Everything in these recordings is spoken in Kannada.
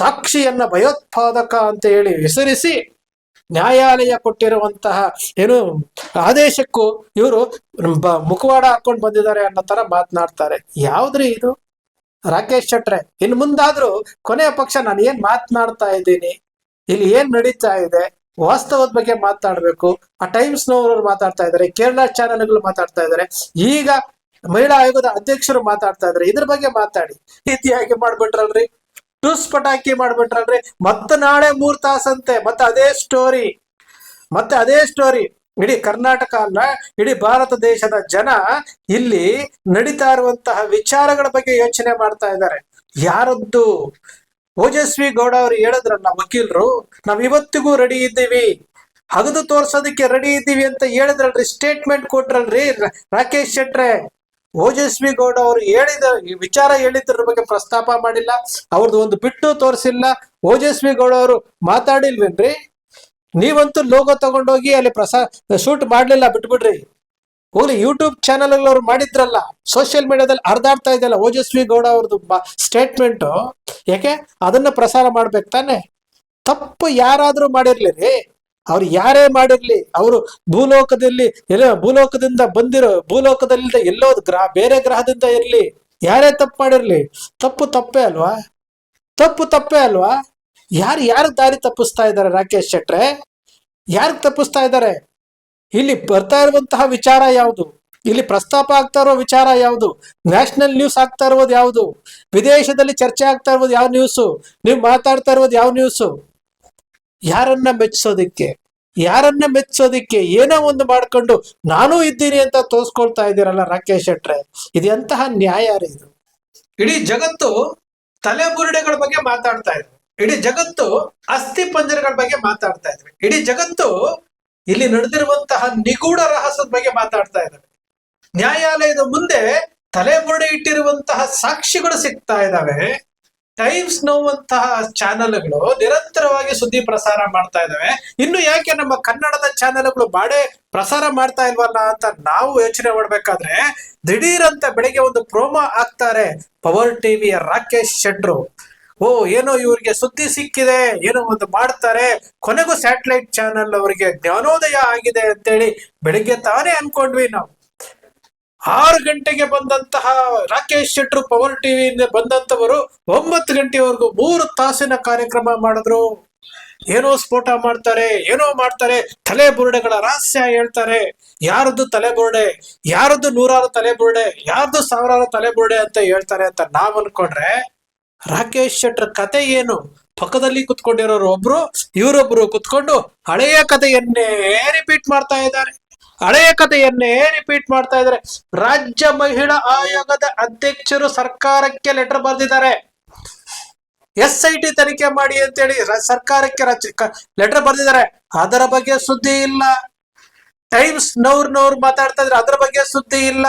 ಸಾಕ್ಷಿಯನ್ನ ಭಯೋತ್ಪಾದಕ ಅಂತ ಹೇಳಿ ಹೆಸರಿಸಿ ನ್ಯಾಯಾಲಯ ಕೊಟ್ಟಿರುವಂತಹ ಏನು ಆದೇಶಕ್ಕೂ ಇವರು ಮುಖವಾಡ ಹಾಕೊಂಡು ಬಂದಿದ್ದಾರೆ ಅನ್ನೋ ತರ ಮಾತನಾಡ್ತಾರೆ. ಯಾವ್ದ್ರಿ ಇದು? ರಾಕೇಶ್ ಶೆಟ್ರೆ, ಇನ್ ಮುಂದಾದ್ರೂ ಕೊನೆಯ ಪಕ್ಷ ನಾನು ಏನ್ ಮಾತನಾಡ್ತಾ ಇದ್ದೀನಿ? ಇಲ್ಲಿ ಏನ್ ನಡೀತಾ ಇದೆ? ವಾಸ್ತವದ ಬಗ್ಗೆ ಮಾತಾಡ್ಬೇಕು ಆ ಟೈಮ್ಸ್ ನವರು ಮಾತಾಡ್ತಾ ಇದ್ದಾರೆ, ಕೇರಳ ಚಾನೆಲ್ಗಳು ಮಾತಾಡ್ತಾ ಇದ್ದಾರೆ. ಈಗ ಮಹಿಳಾ ಆಯೋಗದ ಅಧ್ಯಕ್ಷರು ಮಾತಾಡ್ತಾ ಇದ್ದಾರೆ. ಇದ್ರ ಬಗ್ಗೆ ಮಾತಾಡಿ. ರೀತಿಯಾಗಿ ಮಾಡ್ಬಿಟ್ರಲ್ರಿ? ಟುಸ್ ಪಟಾಕಿ ಮಾಡ್ಬಿಟ್ರಲ್ರಿ ಮತ್ತೆ ನಾಳೆ ಮೂರ್ ತಾಸಂತೆ, ಮತ್ತೆ ಅದೇ ಸ್ಟೋರಿ ಮತ್ತೆ ಅದೇ ಸ್ಟೋರಿ ಇಡೀ ಕರ್ನಾಟಕ ಅಲ್ಲ ಇಡೀ ಭಾರತ ದೇಶದ ಜನ ಇಲ್ಲಿ ನಡೀತಾ ಇರುವಂತಹ ವಿಚಾರಗಳ ಬಗ್ಗೆ ಯೋಚನೆ ಮಾಡ್ತಾ ಇದ್ದಾರೆ. ಯಾರದ್ದು? ಓಜಸ್ವಿ ಗೌಡ ಅವರು ಹೇಳಿದ್ರಲ್ಲ ವಕೀಲರು, ನಾವ್ ಇವತ್ತಿಗೂ ರೆಡಿ ಇದ್ದೀವಿ. ಹಗದು ತೋರ್ಸೋದಕ್ಕೆ ರೆಡಿ ಇದ್ದೀವಿ ಅಂತ ಹೇಳಿದ್ರಲ್ರಿ ಸ್ಟೇಟ್ಮೆಂಟ್ ಕೊಟ್ರಲ್ರಿ ರಾಕೇಶ್ ಶೆಟ್ರೆ. ಓಜಸ್ವಿ ಗೌಡ ಅವರು ಹೇಳಿದ ವಿಚಾರ ಹೇಳಿದ್ರ ಬಗ್ಗೆ ಪ್ರಸ್ತಾಪ ಮಾಡಿಲ್ಲ. ಅವ್ರದ್ದು ಒಂದು ಬಿಟ್ಟು ತೋರಿಸಿಲ್ಲ. ಓಜಸ್ವಿ ಗೌಡ ಅವರು ಮಾತಾಡಿಲ್ವೇನ್ರಿ? ನೀವಂತೂ ಲೋಗೋ ತಗೊಂಡೋಗಿ ಅಲ್ಲಿ ಪ್ರಸಾ, ಶೂಟ್ ಮಾಡ್ಲಿಲ್ಲ, ಬಿಟ್ಬಿಡ್ರಿ. ಹೋಗ್ಲಿ ಯೂಟ್ಯೂಬ್ ಚಾನಲ್ ಅವ್ರು ಮಾಡಿದ್ರಲ್ಲ ಸೋಷಿಯಲ್ ಮೀಡಿಯಾದಲ್ಲಿ ಅರ್ಧಾಡ್ತಾ ಇದೆಯಲ್ಲ ಓಜಸ್ವಿ ಗೌಡ ಅವ್ರದ್ದು ಸ್ಟೇಟ್ಮೆಂಟ್ ಯಾಕೆ? ಅದನ್ನ ಪ್ರಸಾರ ಮಾಡ್ಬೇಕು ತಾನೆ? ತಪ್ಪು ಯಾರಾದ್ರೂ ಮಾಡಿರ್ಲಿ ರೀ. ಅವ್ರು ಯಾರೇ ಮಾಡಿರ್ಲಿ, ಅವರು ಭೂಲೋಕದಲ್ಲಿ ಎಲ್ಲ ಭೂಲೋಕದಿಂದ ಬಂದಿರೋ ಭೂಲೋಕದಲ್ಲಿ ಎಲ್ಲೋ ಗ್ರಹ, ಬೇರೆ ಗ್ರಹದಿಂದ ಇರ್ಲಿ, ಯಾರೇ ತಪ್ಪು ಮಾಡಿರ್ಲಿ, ತಪ್ಪು ತಪ್ಪೇ ಅಲ್ವಾ? ತಪ್ಪು ತಪ್ಪೇ ಅಲ್ವಾ? ಯಾರು ಯಾರು ದಾರಿ ತಪ್ಪಿಸ್ತಾ ಇದ್ದಾರೆ ರಾಕೇಶ್ ಶೆಟ್ರೆ? ಯಾರಿಗೆ ತಪ್ಪಿಸ್ತಾ ಇದ್ದಾರೆ? ಇಲ್ಲಿ ಬರ್ತಾ ಇರುವಂತಹ ವಿಚಾರ ಯಾವುದು? ಇಲ್ಲಿ ಪ್ರಸ್ತಾಪ ಆಗ್ತಾ ಇರೋ ವಿಚಾರ ಯಾವುದು? ನ್ಯಾಷನಲ್ ನ್ಯೂಸ್ ಆಗ್ತಾ ಇರೋದು ಯಾವುದು? ವಿದೇಶದಲ್ಲಿ ಚರ್ಚೆ ಆಗ್ತಾ ಇರೋದು ಯಾವ ನ್ಯೂಸು? ನೀವು ಮಾತಾಡ್ತಾ ಇರೋದು ಯಾವ ನ್ಯೂಸು? ಯಾರನ್ನ ಮೆಚ್ಚಿಸೋದಿಕ್ಕೆ ಯಾರನ್ನ ಮೆಚ್ಚಿಸೋದಿಕ್ಕೆ ಏನೋ ಒಂದು ಮಾಡ್ಕೊಂಡು ನಾನೂ ಇದ್ದೀನಿ ಅಂತ ತೋರ್ಸ್ಕೊಳ್ತಾ ಇದ್ದೀರಲ್ಲ ರಾಕೇಶ್ ಶೆಟ್ರೆ ಇದು ಎಂತಹ ನ್ಯಾಯ ರೀ ಇದು? ಇಡೀ ಜಗತ್ತು ತಲೆಬುರುಡೆಗಳ ಬಗ್ಗೆ ಮಾತಾಡ್ತಾ ಇದ್ರು ಇಡೀ ಜಗತ್ತು ಅಸ್ಥಿ ಪಂಜರಗಳ ಬಗ್ಗೆ ಮಾತಾಡ್ತಾ ಇದ್ರು ಇಡೀ ಜಗತ್ತು ಇಲ್ಲಿ ನಡೆದಿರುವಂತಹ ನಿಗೂಢ ರಹಸ್ಯದ ಬಗ್ಗೆ ಮಾತಾಡ್ತಾ ಇದ್ದಾವೆ ನ್ಯಾಯಾಲಯದ ಮುಂದೆ ತಲೆಬುರುಡೆ ಇಟ್ಟಿರುವಂತಹ ಸಾಕ್ಷಿಗಳು ಸಿಗ್ತಾ ಇದಾವೆ ಟೈಮ್ಸ್ ನೋವಂತಹ ಚಾನೆಲ್ಗಳು ನಿರಂತರವಾಗಿ ಸುದ್ದಿ ಪ್ರಸಾರ ಮಾಡ್ತಾ ಇದಾವೆ. ಇನ್ನು ಯಾಕೆ ನಮ್ಮ ಕನ್ನಡದ ಚಾನೆಲ್ಗಳು ಬಾಡೆ ಪ್ರಸಾರ ಮಾಡ್ತಾ ಇಲ್ವಲ್ಲ ಅಂತ ನಾವು ಯೋಚನೆ ಮಾಡ್ಬೇಕಾದ್ರೆ ದಿಢೀರಂತ ಬೆಳಿಗ್ಗೆ ಒಂದು ಪ್ರೋಮೋ ಹಾಕ್ತಾರೆ ಪವರ್ ಟಿವಿಯ ರಾಕೇಶ್ ಶೆಟ್ರು. ಓ, ಏನೋ ಇವ್ರಿಗೆ ಸುದ್ದಿ ಸಿಕ್ಕಿದೆ, ಏನೋ ಒಂದು ಮಾಡ್ತಾರೆ, ಕೊನೆಗೂ ಸ್ಯಾಟಲೈಟ್ ಚಾನೆಲ್ ಅವರಿಗೆ ಜ್ಞಾನೋದಯ ಆಗಿದೆ ಅಂತೇಳಿ ಬೆಳಿಗ್ಗೆ ತಾನೇ ಅನ್ಕೊಂಡ್ವಿ ನಾವು. ಆರು ಗಂಟೆಗೆ ಬಂದಂತಹ ರಾಕೇಶ್ ಶೆಟ್ರು ಪವರ್ ಟಿವಿಯಿಂದ ಬಂದಂತವರು ಒಂಬತ್ತು ಗಂಟೆವರೆಗೂ ಮೂರು ತಾಸಿನ ಕಾರ್ಯಕ್ರಮ ಮಾಡಿದ್ರು. ಏನೋ ಸ್ಫೋಟ ಮಾಡ್ತಾರೆ, ಏನೋ ಮಾಡ್ತಾರೆ, ತಲೆ ಬುರುಡೆಗಳ ರಹಸ್ಯ ಹೇಳ್ತಾರೆ. ಯಾರದ್ದು ತಲೆ ಬುರುಡೆ, ಯಾರದ್ದು ನೂರಾರು ತಲೆ ಬುರುಡೆ ಯಾರದ್ದು ಸಾವಿರಾರು ತಲೆ ಬುರುಡೆ ಅಂತ ಹೇಳ್ತಾರೆ ಅಂತ ನಾವ್ ಅನ್ಕೊಂಡ್ರೆ ರಾಕೇಶ್ ಶೆಟ್ರ ಕತೆ ಏನು? ಪಕ್ಕದಲ್ಲಿ ಕುತ್ಕೊಂಡಿರೋರು ಒಬ್ರು, ಇವರೊಬ್ರು ಕುತ್ಕೊಂಡು ಹಳೆಯ ಕಥೆಯನ್ನೇ ರಿಪೀಟ್ ಮಾಡ್ತಾ ಇದ್ದಾರೆ. ಹಳೆಯ ಕಥೆಯನ್ನೇ ರಿಪೀಟ್ ಮಾಡ್ತಾ ಇದ್ದಾರೆ. ರಾಜ್ಯ ಮಹಿಳಾ ಆಯೋಗದ ಅಧ್ಯಕ್ಷರು ಸರ್ಕಾರಕ್ಕೆ ಲೆಟರ್ ಬರೆದಿದ್ದಾರೆ. ಎಸ್ ಐ ಟಿ ತನಿಖೆ ಮಾಡಿ ಅಂತೇಳಿ ಸರ್ಕಾರಕ್ಕೆ ಲೆಟರ್ ಬರೆದಿದ್ದಾರೆ. ಅದರ ಬಗ್ಗೆ ಸುದ್ದಿ ಇಲ್ಲ. ಟೈಮ್ಸ್ ನವ್ರ ನವ್ರು ಮಾತಾಡ್ತಾ ಇದ್ರೆ ಅದರ ಬಗ್ಗೆ ಸುದ್ದಿ ಇಲ್ಲ.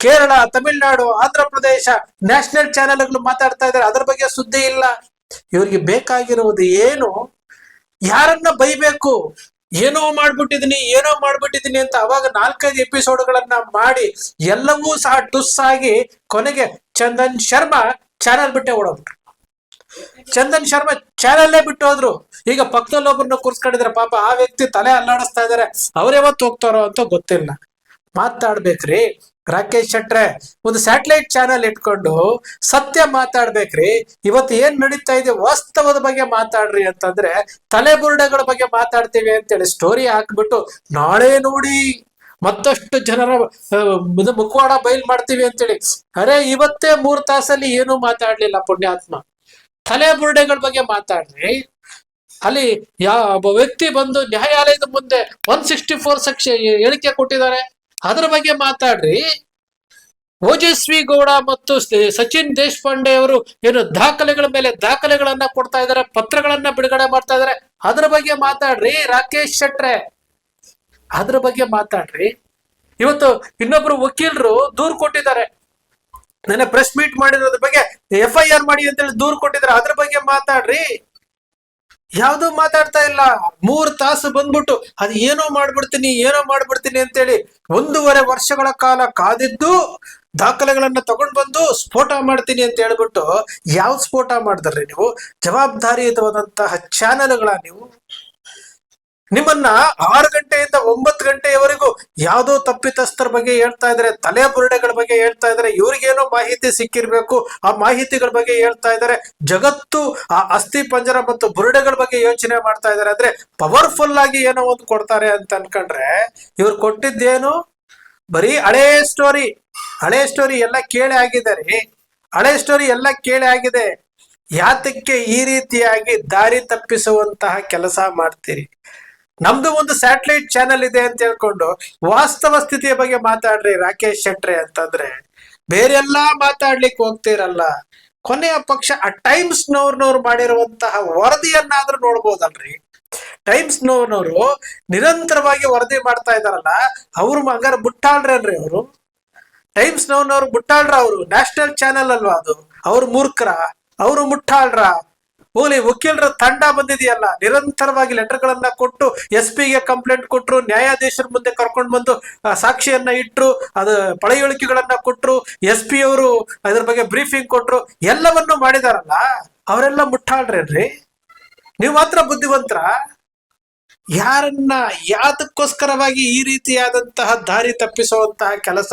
ಕೇರಳ, ತಮಿಳುನಾಡು ಆಂಧ್ರ ಪ್ರದೇಶ ನ್ಯಾಷನಲ್ ಚಾನೆಲ್ಗಳು ಮಾತಾಡ್ತಾ ಇದ್ದಾರೆ. ಅದರ ಬಗ್ಗೆ ಸುದ್ದಿ ಇಲ್ಲ. ಇವ್ರಿಗೆ ಬೇಕಾಗಿರುವುದು ಏನು? ಯಾರನ್ನ ಬೈಬೇಕು? ಏನೋ ಮಾಡ್ಬಿಟ್ಟಿದೀನಿ ಏನೋ ಮಾಡ್ಬಿಟ್ಟಿದೀನಿ ಅಂತ ಅವಾಗ ನಾಲ್ಕೈದು ಎಪಿಸೋಡ್ಗಳನ್ನ ಮಾಡಿ ಎಲ್ಲವೂ ಸಹ ಟುಸ್ ಆಗಿ ಕೊನೆಗೆ ಚಂದನ್ ಶರ್ಮಾ ಚಾನೆಲ್ ಬಿಟ್ಟೆ ಓಡೋಗ್ಬಿಟ್ರು. ಚಂದನ್ ಶರ್ಮಾ ಚಾನಲ್ಲೇ ಬಿಟ್ಟು ಹೋದ್ರು ಈಗ ಪಕ್ಕದಲ್ಲಿ ಒಬ್ಬರನ್ನ ಕೂರ್ಸ್ಕೊಂಡಿದ್ರೆ, ಪಾಪ ಆ ವ್ಯಕ್ತಿ ತಲೆ ಅಲ್ಲಾಡಿಸ್ತಾ ಇದಾರೆ. ಅವ್ರು ಯಾವತ್ತು ಹೋಗ್ತಾರೋ ಅಂತ ಗೊತ್ತಿಲ್ಲ. ಮಾತಾಡ್ಬೇಕ್ರಿ. ರಾಕೇಶ್ ಶೆಟ್ರೆ, ಒಂದು ಸ್ಯಾಟಲೈಟ್ ಚಾನೆಲ್ ಇಟ್ಕೊಂಡು ಸತ್ಯ ಮಾತಾಡ್ಬೇಕ್ರಿ. ಇವತ್ತು ಏನ್ ನಡೀತಾ ಇದೆ ವಾಸ್ತವದ ಬಗ್ಗೆ ಮಾತಾಡ್ರಿ ಅಂತಂದ್ರೆ ತಲೆಬುರುಡೆಗಳ ಬಗ್ಗೆ ಮಾತಾಡ್ತೀವಿ ಅಂತೇಳಿ ಸ್ಟೋರಿ ಹಾಕ್ಬಿಟ್ಟು ನಾಳೆ ನೋಡಿ ಮತ್ತಷ್ಟು ಜನರ ಮುಖವಾಡ ಬಯಲ್ ಮಾಡ್ತೀವಿ ಅಂತೇಳಿ. ಅರೆ, ಇವತ್ತೇ ಮೂರ್ ತಾಸಲ್ಲಿ ಏನೂ ಮಾತಾಡ್ಲಿಲ್ಲ ಪುಣ್ಯಾತ್ಮ. ತಲೆ ಬುರುಡೆಗಳ ಬಗ್ಗೆ ಮಾತಾಡ್ರಿ. ಅಲ್ಲಿ ಯಾವ ಒಬ್ಬ ವ್ಯಕ್ತಿ ಬಂದು ನ್ಯಾಯಾಲಯದ ಮುಂದೆ ಒನ್ ಸಿಕ್ಸ್ಟಿ ಫೋರ್ ಸೆಕ್ಷನ್ ಹೇಳಿಕೆ ಕೊಟ್ಟಿದ್ದಾರೆ. ಅದರ ಬಗ್ಗೆ ಮಾತಾಡ್ರಿ. ಓಜಸ್ವಿ ಗೌಡ ಮತ್ತು ಸಚಿನ್ ದೇಶಪಾಂಡೆ ಅವರು ಏನು ದಾಖಲೆಗಳ ಮೇಲೆ ದಾಖಲೆಗಳನ್ನ ಕೊಡ್ತಾ ಇದ್ದಾರೆ, ಪತ್ರಗಳನ್ನ ಬಿಡುಗಡೆ ಮಾಡ್ತಾ ಇದ್ದಾರೆ. ಅದ್ರ ಬಗ್ಗೆ ಮಾತಾಡ್ರಿ ರಾಕೇಶ್ ಶೆಟ್ರೆ. ಅದ್ರ ಬಗ್ಗೆ ಮಾತಾಡ್ರಿ. ಇವತ್ತು ಇನ್ನೊಬ್ರು ವಕೀಲರು ದೂರ್ ಕೊಟ್ಟಿದ್ದಾರೆ. ನನ್ನ ಪ್ರೆಸ್ ಮೀಟ್ ಮಾಡಿರೋದ್ರ ಬಗ್ಗೆ ಎಫ್ ಐ ಆರ್ ಮಾಡಿ ಅಂತೇಳಿ ದೂರ್ ಕೊಟ್ಟಿದ್ದಾರೆ. ಅದ್ರ ಬಗ್ಗೆ ಮಾತಾಡ್ರಿ. ಯಾವ್ದು ಮಾತಾಡ್ತಾ ಇಲ್ಲ. ಮೂರ್ ತಾಸು ಬಂದ್ಬಿಟ್ಟು, ಅದು ಏನೋ ಮಾಡ್ಬಿಡ್ತೀನಿ ಏನೋ ಮಾಡ್ಬಿಡ್ತೀನಿ ಅಂತೇಳಿ ಒಂದೂವರೆ ವರ್ಷಗಳ ಕಾಲ ಕಾದಿದ್ದು ದಾಖಲೆಗಳನ್ನ ತಗೊಂಡ್ ಬಂದು ಸ್ಫೋಟ ಮಾಡ್ತೀನಿ ಅಂತ ಹೇಳ್ಬಿಟ್ಟು ಯಾವ ಸ್ಫೋಟ ಮಾಡಿದ್ರಿ ನೀವು? ಜವಾಬ್ದಾರಿಯುತವಾದಂತಹ ಚಾನೆಲ್ಗಳ ನೀವು? ನಿಮ್ಮನ್ನ ಆರು ಗಂಟೆಯಿಂದ ಒಂಬತ್ತು ಗಂಟೆಯವರೆಗೂ ಯಾವುದೋ ತಪ್ಪಿತಸ್ಥರ ಬಗ್ಗೆ ಹೇಳ್ತಾ ಇದ್ದಾರೆ, ತಲೆ ಬುರುಡೆಗಳ ಬಗ್ಗೆ ಹೇಳ್ತಾ ಇದ್ದಾರೆ, ಇವ್ರಿಗೇನೋ ಮಾಹಿತಿ ಸಿಕ್ಕಿರ್ಬೇಕು, ಆ ಮಾಹಿತಿಗಳ ಬಗ್ಗೆ ಹೇಳ್ತಾ ಇದಾರೆ ಜಗತ್ತು ಆ ಅಸ್ಥಿ ಪಂಜರ ಮತ್ತು ಬುರುಡೆಗಳ ಬಗ್ಗೆ ಯೋಚನೆ ಮಾಡ್ತಾ ಇದ್ದಾರೆ ಅಂದ್ರೆ ಪವರ್ಫುಲ್ ಆಗಿ ಏನೋ ಒಂದು ಕೊಡ್ತಾರೆ ಅಂತ ಅನ್ಕೊಂಡ್ರೆ ಇವ್ರು ಕೊಟ್ಟಿದ್ದೇನು? ಬರೀ ಹಳೇ ಸ್ಟೋರಿ ಹಳೆ ಸ್ಟೋರಿ ಎಲ್ಲ ಕೇಳಿ ಆಗಿದ್ದಾರೆ, ಹಳೆ ಸ್ಟೋರಿ ಎಲ್ಲ ಕೇಳಿ ಆಗಿದೆ. ಯಾತಕ್ಕೆ ಈ ರೀತಿಯಾಗಿ ದಾರಿ ತಪ್ಪಿಸುವಂತಹ ಕೆಲಸ ಮಾಡ್ತೀರಿ? ನಮ್ದು ಒಂದು ಸ್ಯಾಟಲೈಟ್ ಚಾನೆಲ್ ಇದೆ ಅಂತ ಹೇಳ್ಕೊಂಡು ವಾಸ್ತವ ಸ್ಥಿತಿಯ ಬಗ್ಗೆ ಮಾತಾಡ್ರಿ ರಾಕೇಶ್ ಶೆಟ್ರೆ ಅಂತಂದ್ರೆ, ಬೇರೆಲ್ಲಾ ಮಾತಾಡ್ಲಿಕ್ಕೆ ಹೋಗ್ತಿರಲ್ಲ ಕೊನೆಯ ಪಕ್ಷ ಆ ಟೈಮ್ಸ್ ನವ್ರನವ್ರು ಮಾಡಿರುವಂತಹ ವರದಿಯನ್ನಾದ್ರೂ ನೋಡ್ಬೋದಲ್ರಿ. ಟೈಮ್ಸ್ ನವ್ರನವರು ನಿರಂತರವಾಗಿ ವರದಿ ಮಾಡ್ತಾ ಇದಾರಲ್ಲ ಅವ್ರು ಹಂಗಾರ ಮುಟ್ಟಾಳ್ರಲ್ರಿ ಅವರು? ಟೈಮ್ಸ್ ನವ್ನವ್ರು ಬುಟ್ಟಾಳ್ರ ಅವರು ನ್ಯಾಷನಲ್ ಚಾನೆಲ್ ಅಲ್ವಾ ಅದು? ಅವ್ರು ಮೂರ್ಖರ, ಅವರು ಮುಟ್ಟಾಳ್ರ? ಹೋಗ್ಲಿ ವಕೀಲರ ತಂಡ ಬಂದಿದೆಯಲ್ಲ, ನಿರಂತರವಾಗಿ ಲೆಟರ್ ಗಳನ್ನ ಕೊಟ್ಟು ಎಸ್ ಪಿಗೆ ಕಂಪ್ಲೇಂಟ್ ಕೊಟ್ಟರು ನ್ಯಾಯಾಧೀಶರ ಮುಂದೆ ಕರ್ಕೊಂಡು ಬಂದು ಸಾಕ್ಷಿಯನ್ನ ಇಟ್ರು, ಅದು ಪಳೆಯುಳಿಕೆಗಳನ್ನ ಕೊಟ್ಟರು ಎಸ್ ಪಿ ಅವರು ಅದ್ರ ಬಗ್ಗೆ ಬ್ರೀಫಿಂಗ್ ಕೊಟ್ಟರು ಎಲ್ಲವನ್ನು ಮಾಡಿದಾರಲ್ಲ, ಅವರೆಲ್ಲ ಮುಟ್ಟಾಳ್ರೇನ್ರಿ? ನೀವು ಮಾತ್ರ ಬುದ್ಧಿವಂತರ? ಯಾರನ್ನ ಯಾತಕ್ಕೋಸ್ಕರವಾಗಿ ಈ ರೀತಿಯಾದಂತಹ ದಾರಿ ತಪ್ಪಿಸುವಂತಹ ಕೆಲಸ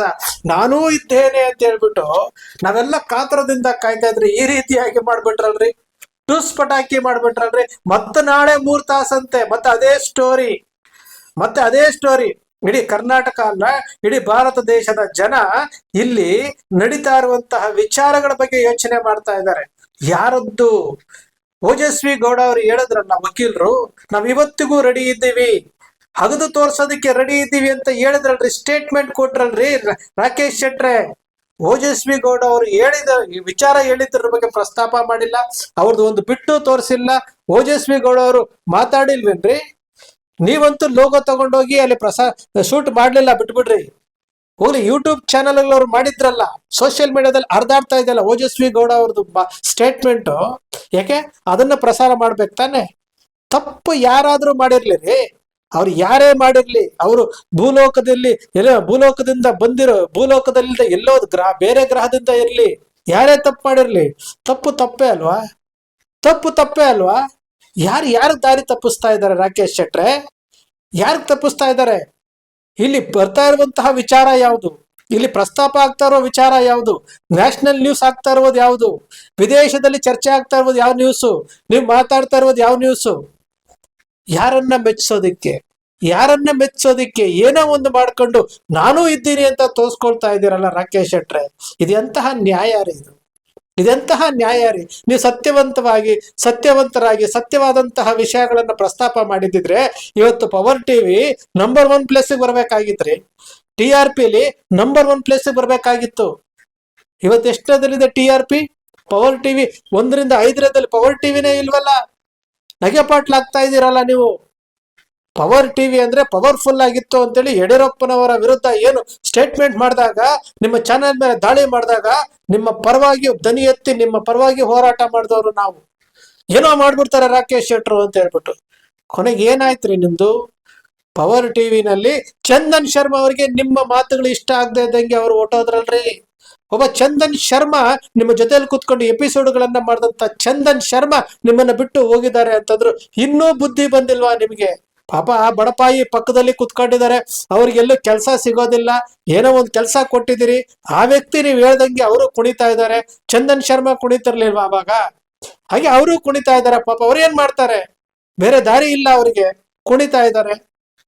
ನಾನೂ ಇದ್ದೇನೆ ಅಂತ ಹೇಳ್ಬಿಟ್ಟು ನಾವೆಲ್ಲ ಕಾತರದಿಂದ ಕಾಯ್ತಾ ಇದ್ರಿ ಈ ರೀತಿಯಾಗಿ ಮಾಡ್ಬಿಟ್ರಲ್ರಿ? ಟುಸ್ ಪಟಾಕಿ ಮಾಡ್ಬಿಟ್ರಲ್ರಿ. ಮತ್ತೆ ನಾಳೆ ಮೂರ್ ತಾಸಂತೆ, ಮತ್ತೆ ಅದೇ ಸ್ಟೋರಿ ಮತ್ತೆ ಅದೇ ಸ್ಟೋರಿ ಇಡೀ ಕರ್ನಾಟಕ ಅಲ್ಲ, ಇಡೀ ಭಾರತ ದೇಶದ ಜನ ಇಲ್ಲಿ ನಡೀತಾ ಇರುವಂತಹ ವಿಚಾರಗಳ ಬಗ್ಗೆ ಯೋಚನೆ ಮಾಡ್ತಾ ಇದ್ದಾರೆ. ಯಾರದ್ದು? ಓಜಸ್ವಿ ಗೌಡ ಅವರು ಹೇಳಿದ್ರಲ್ಲ ವಕೀಲರು, ನಾವ್ ಇವತ್ತಿಗೂ ರೆಡಿ ಇದ್ದೀವಿ. ಹಗದು ತೋರ್ಸೋದಕ್ಕೆ ರೆಡಿ ಇದ್ದೀವಿ ಅಂತ ಹೇಳಿದ್ರಲ್ರಿ. ಸ್ಟೇಟ್ಮೆಂಟ್ ಕೊಟ್ರಲ್ರಿ. ರಾಕೇಶ್ ಶೆಟ್ರೆ. ಓಜಸ್ವಿ ಗೌಡ ಅವರು ಹೇಳಿದ ವಿಚಾರ ಹೇಳಿದ್ರ ಬಗ್ಗೆ ಪ್ರಸ್ತಾಪ ಮಾಡಿಲ್ಲ. ಅವ್ರದ್ದು ಒಂದು ಬಿಟ್ಟು ತೋರಿಸಿಲ್ಲ. ಓಜಸ್ವಿ ಗೌಡ ಅವರು ಮಾತಾಡಿಲ್ವೇನ್ರಿ? ನೀವಂತೂ ಲೋಗೋ ತಗೊಂಡೋಗಿ ಅಲ್ಲಿ ಪ್ರಸಾ, ಶೂಟ್ ಮಾಡ್ಲಿಲ್ಲ, ಬಿಟ್ಬಿಡ್ರಿ. ಹೋಗ್ಲಿ ಯೂಟ್ಯೂಬ್ ಚಾನಲ್ ಅಲ್ಲಿ ಅವ್ರು ಮಾಡಿದ್ರಲ್ಲ ಸೋಷಿಯಲ್ ಮೀಡಿಯಾದಲ್ಲಿ ಅರ್ಧಾಡ್ತಾ ಇದೆಯಲ್ಲ ಓಜಸ್ವಿ ಗೌಡ ಅವ್ರದ್ದು ಸ್ಟೇಟ್ಮೆಂಟ್ ಯಾಕೆ? ಅದನ್ನ ಪ್ರಸಾರ ಮಾಡ್ಬೇಕು ತಾನೆ? ತಪ್ಪು ಯಾರಾದ್ರೂ ಮಾಡಿರ್ಲಿ ರೀ. ಅವ್ರು ಯಾರೇ ಮಾಡಿರ್ಲಿ, ಅವರು ಭೂಲೋಕದಲ್ಲಿ ಎಲ್ಲ, ಭೂಲೋಕದಿಂದ ಬಂದಿರೋ ಭೂಲೋಕದಲ್ಲಿ ಎಲ್ಲೋ ಗ್ರಹ, ಬೇರೆ ಗ್ರಹದಿಂದ ಇರ್ಲಿ, ಯಾರೇ ತಪ್ಪು ಮಾಡಿರ್ಲಿ, ತಪ್ಪು ತಪ್ಪೇ ಅಲ್ವಾ? ತಪ್ಪು ತಪ್ಪೇ ಅಲ್ವಾ? ಯಾರು ಯಾರು ದಾರಿ ತಪ್ಪಿಸ್ತಾ ಇದ್ದಾರೆ ರಾಕೇಶ್ ಶೆಟ್ರೆ? ಯಾರಿಗೆ ತಪ್ಪಿಸ್ತಾ ಇದ್ದಾರೆ? ಇಲ್ಲಿ ಬರ್ತಾ ಇರುವಂತಹ ವಿಚಾರ ಯಾವುದು? ಇಲ್ಲಿ ಪ್ರಸ್ತಾಪ ಆಗ್ತಾ ಇರೋ ವಿಚಾರ ಯಾವುದು? ನ್ಯಾಷನಲ್ ನ್ಯೂಸ್ ಆಗ್ತಾ ಇರೋದು ಯಾವುದು? ವಿದೇಶದಲ್ಲಿ ಚರ್ಚೆ ಆಗ್ತಾ ಇರೋದು ಯಾವ ನ್ಯೂಸು? ನೀವು ಮಾತಾಡ್ತಾ ಇರೋದು ಯಾವ ನ್ಯೂಸು? ಯಾರನ್ನ ಮೆಚ್ಚಿಸೋದಿಕ್ಕೆ ಯಾರನ್ನ ಮೆಚ್ಚಿಸೋದಿಕ್ಕೆ ಏನೋ ಒಂದು ಮಾಡ್ಕೊಂಡು ನಾನೂ ಇದ್ದೀನಿ ಅಂತ ತೋರಿಸ್ಕೊಳ್ತಾ ಇದ್ದೀರಲ್ಲ ರಾಕೇಶ್ ಶೆಟ್ರೆ. ಇದೆಂತಹ ನ್ಯಾಯ ರೀ ಇದು? ಇದೆಂತಹ ನ್ಯಾಯ ರೀ? ನೀವು ಸತ್ಯವಂತವಾಗಿ, ಸತ್ಯವಂತರಾಗಿ, ಸತ್ಯವಾದಂತಹ ವಿಷಯಗಳನ್ನ ಪ್ರಸ್ತಾಪ ಮಾಡಿದಿದ್ರೆ ಇವತ್ತು power TV number one place ಬರ್ಬೇಕಾಗಿತ್ರಿ T R P number one place ಬರ್ಬೇಕಾಗಿತ್ತು. ಇವತ್ತು ಎಷ್ಟರದಲ್ಲಿದೆ T R P power TV ಒಂದರಿಂದ ಐದರದಲ್ಲಿ ಪವರ್ ಟಿವಿನೇ ಇಲ್ವಲ್ಲ? ನಗೆಪಾಟ್ಲಾಗ್ತಾ ಇದ್ದೀರಲ್ಲ ನೀವು? ಪವರ್ ಟಿವಿ ಅಂದ್ರೆ ಪವರ್ಫುಲ್ ಆಗಿತ್ತು ಅಂತೇಳಿ ಯಡಿಯೂರಪ್ಪನವರ ವಿರುದ್ಧ ಏನು ಸ್ಟೇಟ್ಮೆಂಟ್ ಮಾಡಿದಾಗ, ನಿಮ್ಮ ಚಾನೆಲ್ ಮೇಲೆ ದಾಳಿ ಮಾಡಿದಾಗ, ನಿಮ್ಮ ಪರವಾಗಿ ದನಿ ಎತ್ತಿ ನಿಮ್ಮ ಪರವಾಗಿ ಹೋರಾಟ ಮಾಡಿದವರು ನಾವು. ಏನೋ ಮಾಡ್ಬಿಡ್ತಾರೆ ರಾಕೇಶ್ ಶೆಟ್ರು ಅಂತ ಹೇಳ್ಬಿಟ್ಟು. ಕೊನೆಗೆ ಏನಾಯ್ತ್ರಿ ನಿಮ್ದು? ಪವರ್ ಟಿವಿನಲ್ಲಿ ಚಂದನ್ ಶರ್ಮಾ ಅವರಿಗೆ ನಿಮ್ಮ ಮಾತುಗಳು ಇಷ್ಟ ಆಗದೆ ಇದ್ದಂಗೆ ಅವ್ರು ಹೊಟ್ಟೋದ್ರಲ್ರಿ ಒಬ್ಬ ಚಂದನ್ ಶರ್ಮಾ ನಿಮ್ಮ ಜೊತೆಯಲ್ಲಿ ಕೂತ್ಕೊಂಡು ಎಪಿಸೋಡ್ಗಳನ್ನ ಮಾಡಿದಂತ ಚಂದನ್ ಶರ್ಮಾ ನಿಮ್ಮನ್ನ ಬಿಟ್ಟು ಹೋಗಿದ್ದಾರೆ ಅಂತಂದ್ರು ಇನ್ನೂ ಬುದ್ಧಿ ಬಂದಿಲ್ವಾ ನಿಮಗೆ? ಪಾಪ ಆ ಬಡಪಾಯಿ ಪಕ್ಕದಲ್ಲಿ ಕುತ್ಕೊಂಡಿದ್ದಾರೆ. ಅವ್ರಿಗೆಲ್ಲೂ ಕೆಲಸ ಸಿಗೋದಿಲ್ಲ. ಏನೋ ಒಂದು ಕೆಲಸ ಕೊಟ್ಟಿದ್ದೀರಿ. ಆ ವ್ಯಕ್ತಿ ನೀವು ಹೇಳ್ದಂಗೆ ಅವರು ಕುಣಿತಾ ಇದ್ದಾರೆ. ಚಂದನ್ ಶರ್ಮಾ ಕುಣಿತಿರ್ಲಿಲ್ವಾ ಅವಾಗ? ಹಾಗೆ ಅವರು ಕುಣಿತಾ ಇದ್ದಾರೆ ಪಾಪ. ಅವ್ರು ಏನ್ ಮಾಡ್ತಾರೆ? ಬೇರೆ ದಾರಿ ಇಲ್ಲ ಅವರಿಗೆ. ಕುಣಿತಾ ಇದ್ದಾರೆ.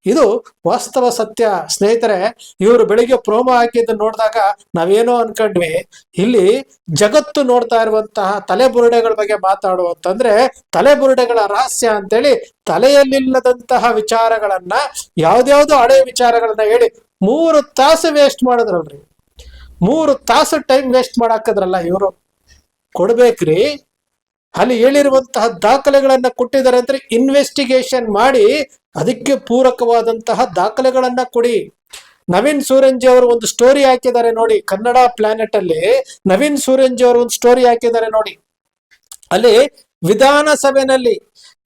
ಇದು ವಾಸ್ತವ ಸತ್ಯ. ಸ್ನೇಹಿತರೆ, ಇವರು ಬೆಳಿಗ್ಗೆ ಪ್ರೋಮೋ ಹಾಕಿದ್ದು ನೋಡಿದಾಗ ನಾವೇನೋ ಅನ್ಕೊಂಡ್ವಿ. ಇಲ್ಲಿ ಜಗತ್ತು ನೋಡ್ತಾ ಇರುವಂತಹ ತಲೆಬುರುಡೆಗಳ ಬಗ್ಗೆ ಮಾತಾಡುವಂತಂದ್ರೆ, ತಲೆಬುರುಡೆಗಳ ರಹಸ್ಯ ಅಂತೇಳಿ ತಲೆಯಲ್ಲಿಲ್ಲದಂತಹ ವಿಚಾರಗಳನ್ನ, ಯಾವ್ದ್ಯಾವ್ದೋ ಹಳೆ ವಿಚಾರಗಳನ್ನ ಹೇಳಿ ಮೂರು ತಾಸು ವೇಸ್ಟ್ ಮಾಡಿದ್ರಲ್ರಿ. ಮೂರು ತಾಸು ಟೈಮ್ ವೇಸ್ಟ್ ಮಾಡಾಕದ್ರಲ್ಲ ಇವರು. ಕೊಡ್ಬೇಕ್ರಿ. ಅಲ್ಲಿ ಹೇಳಿರುವಂತಹ ದಾಖಲೆಗಳನ್ನ ಕೊಟ್ಟಿದ್ದಾರೆ ಅಂದ್ರೆ ಇನ್ವೆಸ್ಟಿಗೇಷನ್ ಮಾಡಿ ಅದಕ್ಕೆ ಪೂರಕವಾದಂತಹ ದಾಖಲೆಗಳನ್ನ ಕೊಡಿ. ನವೀನ್ ಸೂರಂಜಿ ಅವರು ಒಂದು ಸ್ಟೋರಿ ಹಾಕಿದ್ದಾರೆ ನೋಡಿ, ಕನ್ನಡ ಪ್ಲಾನೆಟ್ ಅಲ್ಲಿ ನವೀನ್ ಸೂರಂಜಿ ಅವರು ಒಂದು ಸ್ಟೋರಿ ಹಾಕಿದ್ದಾರೆ ನೋಡಿ. ಅಲ್ಲಿ ವಿಧಾನಸಭೆಯಲ್ಲಿ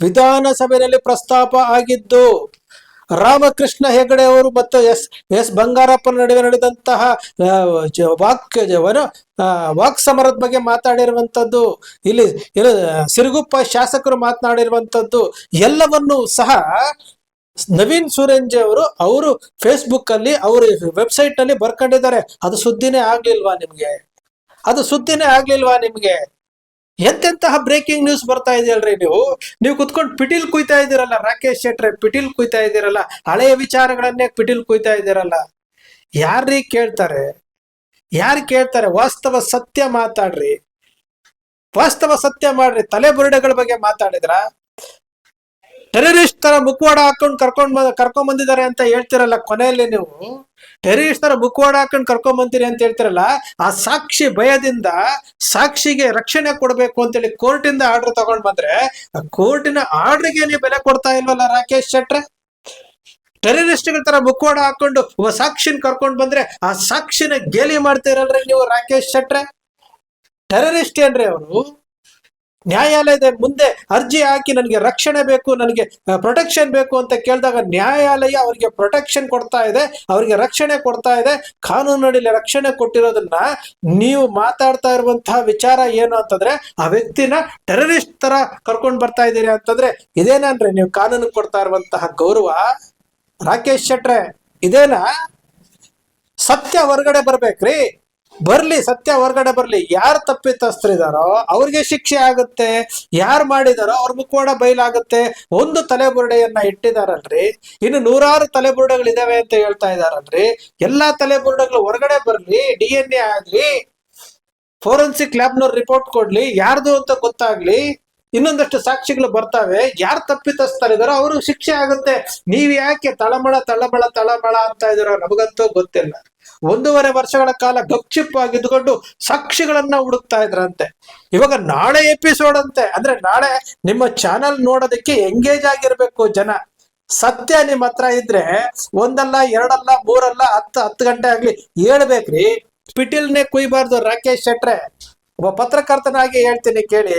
ವಿಧಾನಸಭೆಯಲ್ಲಿ ಪ್ರಸ್ತಾಪ ಆಗಿದ್ದು ರಾಮಕೃಷ್ಣ ಹೆಗಡೆ ಅವರು ಮತ್ತು ಎಸ್ ಎಸ್ ಬಂಗಾರಪ್ಪನ ನಡುವೆ ನಡೆದಂತಹ ವಾಕ್ ವಾಕ್ ಸಮರದ ಬಗ್ಗೆ ಮಾತಾಡಿರುವಂಥದ್ದು, ಇಲ್ಲಿ ಸಿರುಗುಪ್ಪ ಶಾಸಕರು ಮಾತನಾಡಿರುವಂಥದ್ದು ಎಲ್ಲವನ್ನೂ ಸಹ ನವೀನ್ ಸೂರಂಜೆ ಅವರು ಅವರು ಫೇಸ್ಬುಕ್ ಅಲ್ಲಿ ಅವರು ವೆಬ್ಸೈಟ್ನಲ್ಲಿ ಬರ್ಕೊಂಡಿದ್ದಾರೆ. ಅದು ಸುದ್ದಿನೇ ಆಗ್ಲಿಲ್ವಾ ನಿಮ್ಗೆ? ಅದು ಸುದ್ದಿನೇ ಆಗ್ಲಿಲ್ವಾ ನಿಮ್ಗೆ? ಎಂತೆಂತಹ ಬ್ರೇಕಿಂಗ್ ನ್ಯೂಸ್ ಬರ್ತಾ ಇದೆಯಲ್ರಿ ನೀವು? ನೀವು ಕುತ್ಕೊಂಡು ಪಿಟೀಲ್ ಕುಯ್ತಾ ಇದ್ದೀರಲ್ಲ, ರಾಕೇಶ್ ಶೆಟ್ರೆ ಪಿಟೀಲ್ ಕುಯ್ತಾ ಇದ್ದೀರಲ್ಲ, ಹಳೆಯ ವಿಚಾರಗಳನ್ನೇ ಪಿಟೀಲ್ ಕುಯ್ತಾ ಇದ್ದೀರಲ್ಲ. ಯಾರ್ರೀ ಕೇಳ್ತಾರೆ? ಯಾರು ಕೇಳ್ತಾರೆ? ವಾಸ್ತವ ಸತ್ಯ ಮಾತಾಡ್ರಿ. ವಾಸ್ತವ ಸತ್ಯ ಮಾಡ್ರಿ. ತಲೆ ಬುರುಡೆಗಳ ಬಗ್ಗೆ ಮಾತಾಡಿದ್ರ? ಟೆರರಿಸ್ಟ್ ತರ ಮುಖವಾಡ ಹಾಕೊಂಡು ಕರ್ಕೊಂಡ್ ಬಂದ ಕರ್ಕೊಂಡ್ ಬಂದಿದ್ದಾರೆ ಅಂತ ಹೇಳ್ತಿರಲ್ಲ ಕೊನೆಯಲ್ಲಿ ನೀವು. ಟೆರರಿಸ್ಟ್ ತರ ಮುಖವಾಡ ಹಾಕೊಂಡು ಕರ್ಕೊಂಡ್ ಬಂತೀರಿ ಅಂತ ಹೇಳ್ತಿರಲ್ಲ, ಆ ಸಾಕ್ಷಿ ಭಯದಿಂದ ಸಾಕ್ಷಿಗೆ ರಕ್ಷಣೆ ಕೊಡಬೇಕು ಅಂತೇಳಿ ಕೋರ್ಟಿಂದ ಆರ್ಡರ್ ತಗೊಂಡ್ ಬಂದ್ರೆ, ಆ ಕೋರ್ಟಿನ ಆರ್ಡರ್ಗೆ ನೀವು ಬೆಲೆ ಕೊಡ್ತಾ ಇಲ್ವಲ್ಲ ರಾಕೇಶ್ ಶೆಟ್ರೆ? ಟೆರರಿಸ್ಟ್ಗಳ ತರ ಮುಖವಾಡ ಹಾಕೊಂಡು ಒಬ್ಬ ಸಾಕ್ಷಿನ ಕರ್ಕೊಂಡ್ ಬಂದ್ರೆ, ಆ ಸಾಕ್ಷಿನ ಗೇಲಿ ಮಾಡ್ತೀರಲ್ರಿ ನೀವು ರಾಕೇಶ್ ಶೆಟ್ರೆ? ಟೆರರಿಸ್ಟ್ ಏನ್ರಿ ಅವರು? ನ್ಯಾಯಾಲಯದ ಮುಂದೆ ಅರ್ಜಿ ಹಾಕಿ ನನಗೆ ರಕ್ಷಣೆ ಬೇಕು, ನನಗೆ ಪ್ರೊಟೆಕ್ಷನ್ ಬೇಕು ಅಂತ ಕೇಳಿದಾಗ ನ್ಯಾಯಾಲಯ ಅವರಿಗೆ ಪ್ರೊಟೆಕ್ಷನ್ ಕೊಡ್ತಾ ಇದೆ, ಅವರಿಗೆ ರಕ್ಷಣೆ ಕೊಡ್ತಾ ಇದೆ. ಕಾನೂನಿನಲ್ಲಿ ರಕ್ಷಣೆ ಕೊಟ್ಟಿರೋದನ್ನ ನೀವು ಮಾತಾಡ್ತಾ ಇರುವಂತಹ ವಿಚಾರ ಏನು ಅಂತಂದ್ರೆ ಆ ವ್ಯಕ್ತಿನ ಟೆರರಿಸ್ಟ್ ತರ ಕರ್ಕೊಂಡ್ ಬರ್ತಾ ಇದ್ದೀರಿ ಅಂತಂದ್ರೆ ಇದೇನಂದ್ರೆ ನೀವು ಕಾನೂನು ಕೊಡ್ತಾ ಇರುವಂತಹ ಗೌರವ? ರಾಕೇಶ್ ಶೆಟ್ರೆ, ಇದೇನಾ? ಸತ್ಯ ಹೊರಗಡೆ ಬರ್ಬೇಕ್ರಿ. ಬರ್ಲಿ, ಸತ್ಯ ಹೊರಗಡೆ ಬರ್ಲಿ. ಯಾರು ತಪ್ಪಿತಸ್ಥರಿದಾರೋ ಅವ್ರಿಗೆ ಶಿಕ್ಷೆ ಆಗುತ್ತೆ. ಯಾರು ಮಾಡಿದಾರೋ ಅವ್ರ ಮುಖವಾಡ ಬಯಲಾಗುತ್ತೆ ಒಂದು ತಲೆಬುರುಡೆಯನ್ನ ಇಟ್ಟಿದಾರಲ್ರಿ. ಇನ್ನು ನೂರಾರು ತಲೆಬುರುಡೆಗಳಿದಾವೆ ಅಂತ ಹೇಳ್ತಾ ಇದಾರಲ್ರಿ. ಎಲ್ಲಾ ತಲೆಬುರುಡೆಗಳು ಹೊರಗಡೆ ಬರ್ಲಿ, ಡಿ ಎನ್ ಎ ಆಗ್ಲಿ, ಫೋರೆನ್ಸಿಕ್ ಲ್ಯಾಬ್ನವ್ರು ರಿಪೋರ್ಟ್ ಕೊಡ್ಲಿ, ಯಾರ್ದು ಅಂತ ಗೊತ್ತಾಗ್ಲಿ. ಇನ್ನೊಂದಷ್ಟು ಸಾಕ್ಷಿಗಳು ಬರ್ತಾವೆ. ಯಾರು ತಪ್ಪಿತಸ್ಥರಿದಾರೋ ಅವರು ಶಿಕ್ಷೆ ಆಗುತ್ತೆ. ನೀವ್ ಯಾಕೆ ತಳಮಳ ತಳಮಳ ತಳಮಳ ಅಂತ ಇದಾರೋ ನಮಗಂತೂ ಗೊತ್ತಿಲ್ಲ. ಒಂದೂವರೆ ವರ್ಷಗಳ ಕಾಲ ಗಪ್ಚಿಪ್ ಆಗಿದ್ದುಕೊಂಡು ಸಾಕ್ಷಿಗಳನ್ನ ಹುಡುಕ್ತಾ ಇದ್ರಂತೆ. ಇವಾಗ ನಾಳೆ ಎಪಿಸೋಡ್ ಅಂತೆ. ಅಂದ್ರೆ ನಾಳೆ ನಿಮ್ಮ ಚಾನೆಲ್ ನೋಡೋದಕ್ಕೆ ಎಂಗೇಜ್ ಆಗಿರ್ಬೇಕು ಜನ. ಸತ್ಯ ನಿಮ್ ಹತ್ರ ಇದ್ರೆ ಒಂದಲ್ಲ, ಎರಡಲ್ಲ, ಮೂರಲ್ಲ, ಹತ್ತು ಹತ್ತು ಗಂಟೆ ಆಗ್ಲಿ ಹೇಳ್ಬೇಕ್ರಿ. ಪಿಟೀಲ್ನೇ ಕುಯ್ಬಾರ್ದು ರಾಕೇಶ್ ಶೆಟ್ರೆ. ಒಬ್ಬ ಪತ್ರಕರ್ತನಾಗಿ ಹೇಳ್ತೀನಿ ಕೇಳಿ,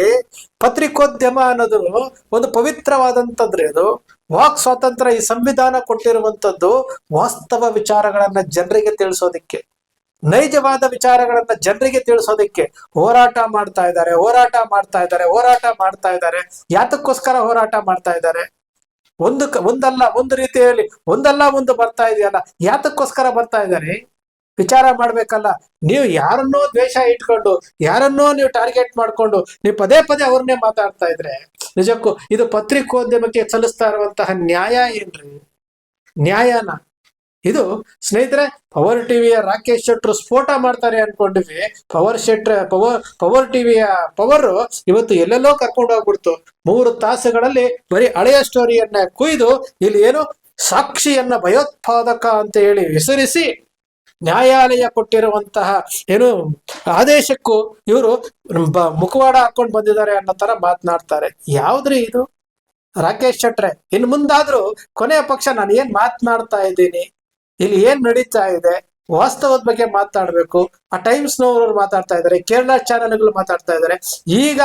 ಪತ್ರಿಕೋದ್ಯಮ ಅನ್ನೋದು ಒಂದು ಪವಿತ್ರವಾದಂಥದ್ರಿ ಅದು. ವಾಕ್ ಸ್ವಾತಂತ್ರ್ಯ ಈ ಸಂವಿಧಾನ ಕೊಟ್ಟಿರುವಂತದ್ದು ವಾಸ್ತವ ವಿಚಾರಗಳನ್ನ ಜನರಿಗೆ ತಿಳಿಸೋದಿಕ್ಕೆ. ನೈಜವಾದ ವಿಚಾರಗಳನ್ನ ಜನರಿಗೆ ತಿಳಿಸೋದಿಕ್ಕೆ ಹೋರಾಟ ಮಾಡ್ತಾ ಇದ್ದಾರೆ, ಹೋರಾಟ ಮಾಡ್ತಾ ಇದ್ದಾರೆ, ಹೋರಾಟ ಮಾಡ್ತಾ ಇದ್ದಾರೆ. ಯಾತಕ್ಕೋಸ್ಕರ ಹೋರಾಟ ಮಾಡ್ತಾ ಇದ್ದಾರೆ? ಒಂದು ಒಂದಲ್ಲ, ಒಂದು ರೀತಿಯಲ್ಲಿ ಒಂದಲ್ಲ, ಒಂದು ಬರ್ತಾ ಇದೆಯಲ್ಲ, ಯಾತಕ್ಕೋಸ್ಕರ ಬರ್ತಾ ಇದ್ದಾರೆ? ವಿಚಾರ ಮಾಡ್ಬೇಕಲ್ಲ. ನೀವು ಯಾರನ್ನೋ ದ್ವೇಷ ಇಟ್ಕೊಂಡು, ಯಾರನ್ನೋ ನೀವು ಟಾರ್ಗೆಟ್ ಮಾಡ್ಕೊಂಡು, ನೀವು ಪದೇ ಪದೇ ಅವ್ರನ್ನೇ ಮಾತಾಡ್ತಾ ಇದ್ರೆ, ನಿಜಕ್ಕೂ ಇದು ಪತ್ರಿಕೋದ್ಯಮಕ್ಕೆ ಸಲ್ಲಿಸ್ತಾ ಇರುವಂತಹ ನ್ಯಾಯ ಏನ್ರಿ? ನ್ಯಾಯನ? ಇದು ಸ್ನೇಹಿತರೆ ಪವರ್ ಟಿವಿಯ ರಾಕೇಶ್ ಶೆಟ್ರು ಸ್ಫೋಟ ಮಾಡ್ತಾರೆ ಅನ್ಕೊಂಡಿದ್ವಿ ಪವರ್ ಶೆಟ್ರ ಪವರ್ ಪವರ್ ಟಿವಿಯ ಪವರ್ ಇವತ್ತು ಎಲ್ಲೆಲ್ಲೋ ಕರ್ಕೊಂಡು ಹೋಗ್ಬಿಡ್ತು. ಮೂರು ತಾಸುಗಳಲ್ಲಿ ಬರೀ ಹಳೆಯ ಸ್ಟೋರಿಯನ್ನ ಕುಯ್ದು, ಇಲ್ಲಿ ಏನು ಸಾಕ್ಷಿಯನ್ನ ಭಯೋತ್ಪಾದಕ ಅಂತ ಹೇಳಿ ಹೆಸರಿಸಿ ನ್ಯಾಯಾಲಯ ಕೊಟ್ಟಿರುವಂತಹ ಏನು ಆದೇಶಕ್ಕೂ ಇವರು ಮುಖವಾಡ ಹಾಕೊಂಡು ಬಂದಿದ್ದಾರೆ ಅನ್ನೋ ತರ ಮಾತನಾಡ್ತಾರೆ. ಯಾವ್ದ್ರಿ ಇದು? ರಾಕೇಶ್ ಶೆಟ್ರೆ ಇನ್ ಮುಂದಾದ್ರೂ ಕೊನೆಯ ಪಕ್ಷ ನಾನು ಏನ್ ಮಾತನಾಡ್ತಾ ಇದ್ದೀನಿ? ಇಲ್ಲಿ ಏನ್ ನಡೀತಾ ಇದೆ? ವಾಸ್ತವದ ಬಗ್ಗೆ ಮಾತಾಡ್ಬೇಕು ಆ ಟೈಮ್ಸ್ ನವರು ಮಾತಾಡ್ತಾ ಇದ್ದಾರೆ, ಕೇರಳ ಚಾನೆಲ್ಗಳು ಮಾತಾಡ್ತಾ ಇದ್ದಾರೆ. ಈಗ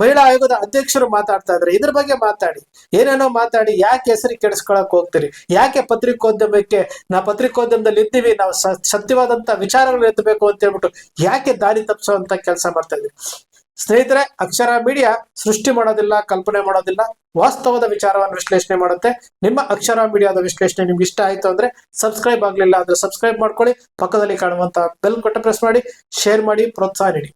ಮಹಿಳಾ ಆಯೋಗದ ಅಧ್ಯಕ್ಷರು ಮಾತಾಡ್ತಾ ಇದ್ರೆ ಇದ್ರ ಬಗ್ಗೆ ಮಾತಾಡಿ. ಏನೇನೋ ಮಾತಾಡಿ. ಯಾಕೆ ಹೆಸರು ಕೆಡಿಸ್ಕೊಳಕ್ ಹೋಗ್ತೀರಿ? ಯಾಕೆ ಪತ್ರಿಕೋದ್ಯಮಕ್ಕೆ ನಾ ಪತ್ರಿಕೋದ್ಯಮದಲ್ಲಿ ಇದ್ದೀವಿ, ನಾವು ಸತ್ಯವಾದಂತ ವಿಚಾರಗಳು ಎತ್ತಬೇಕು ಅಂತ ಹೇಳ್ಬಿಟ್ಟು ಯಾಕೆ ದಾರಿ ತಪ್ಪಿಸುವಂತ ಕೆಲಸ ಮಾಡ್ತಾ ಇದ್ರಿ ಸ್ನೇಹಿತರೆ, ಅಕ್ಷರ ಮೀಡಿಯಾ ಸೃಷ್ಟಿ ಮಾಡೋದಿಲ್ಲ, ಕಲ್ಪನೆ ಮಾಡೋದಿಲ್ಲ, ವಾಸ್ತವದ ವಿಚಾರವನ್ನು ವಿಶ್ಲೇಷಣೆ ಮಾಡುತ್ತೆ. ನಿಮ್ಮ ಅಕ್ಷರ ಮೀಡಿಯಾದ ವಿಶ್ಲೇಷಣೆ ನಿಮ್ಗೆ ಇಷ್ಟ ಆಯ್ತು ಅಂದ್ರೆ ಸಬ್ಸ್ಕ್ರೈಬ್ ಆಗ್ಲಿಲ್ಲ ಅಂದ್ರೆ ಸಬ್ಸ್ಕ್ರೈಬ್ ಮಾಡ್ಕೊಳ್ಳಿ. ಪಕ್ಕದಲ್ಲಿ ಕಾಣುವಂತ ಬೆಲ್ ಕೊಟ್ಟು ಪ್ರೆಸ್ ಮಾಡಿ, ಶೇರ್ ಮಾಡಿ, ಪ್ರೋತ್ಸಾಹ ನೀಡಿ.